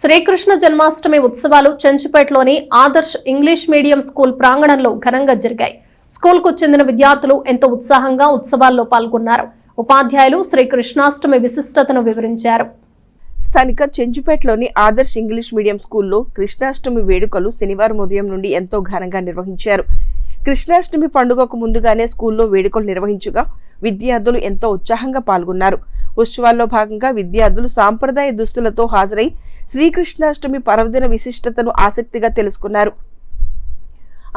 శ్రీకృష్ణ జన్మాష్టమి ఉత్సవాలు చెంచుపేటలోని Adarsh English medium school ప్రాంగణంలో ఘనంగా జరిగాయి. స్కూల్కు చెందిన విద్యార్థులు ఎంతో ఉత్సాహంగా ఉత్సవాల్లో పాల్గొన్నారు. ఉపాధ్యాయులు శ్రీకృష్ణాష్టమి విశిష్టతను వివరించారు. స్థానిక చెంచుపేటలోని ఆదర్శ్ ఇంగ్లీష్ మీడియం స్కూల్లో కృష్ణాష్టమి వేడుకలు శనివారం ఉదయం నుండి ఎంతో ఘనంగా నిర్వహించారు. కృష్ణాష్టమి పండుగకు ముందుగానే స్కూల్లో వేడుకలు నిర్వహించగా విద్యార్థులు ఎంతో ఉత్సాహంగా పాల్గొన్నారు. ఉత్సవాల్లో భాగంగా విద్యార్థులు సాంప్రదాయ దుస్తులతో హాజరై శ్రీకృష్ణాష్టమి పర్వదిన విశిష్టతను ఆసక్తిగా తెలుసుకున్నారు.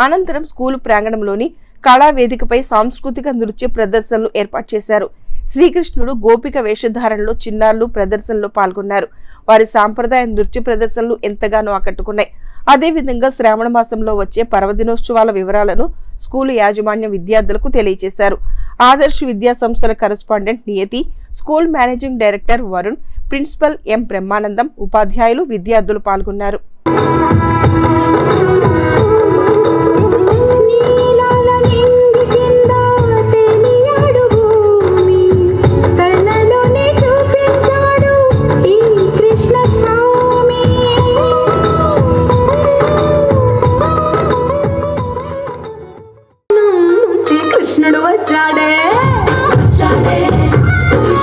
అనంతరం స్కూలు ప్రాంగణంలోని కళా వేదికపై సాంస్కృతిక నృత్య ప్రదర్శనలు ఏర్పాటు చేశారు. శ్రీకృష్ణుడు గోపిక వేషధారణలో చిన్నారులు ప్రదర్శనలో పాల్గొన్నారు. వారి సాంప్రదాయ నృత్య ప్రదర్శనలు ఎంతగానో ఆకట్టుకున్నాయి. అదేవిధంగా శ్రావణ మాసంలో వచ్చే పర్వదినోత్సవాల వివరాలను స్కూలు యాజమాన్యం విద్యార్థులకు తెలియజేశారు ఆదర్శ విద్యా సంస్థల Niyati school managing director Varun principal M Brahmanandam ఉపాధ్యాయులు విద్యార్థులు పాల్గొన్నారు. కృష్ణుడు వచ్చాడే.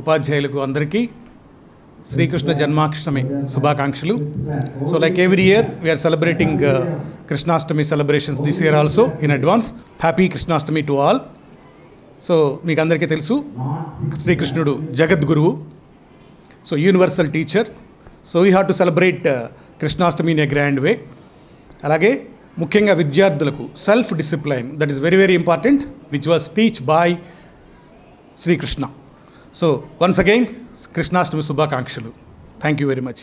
ఉపాధ్యాయులకు అందరికీ శ్రీకృష్ణ జన్మాష్టమి శుభాకాంక్షలు. So like every year we are celebrating Krishnashtami celebrations this year also in advance happy Krishnashtami to all so మీకు అందరికీ తెలుసు శ్రీకృష్ణుడు జగద్గురువు. So universal teacher so we have to celebrate Krishnashtami in a grand way అలాగే ముఖ్యంగా విద్యార్థులకు self discipline that is very very important which was teach by Srikrishna so once again Krishnashtami శుభాకాంక్షలు thank you very much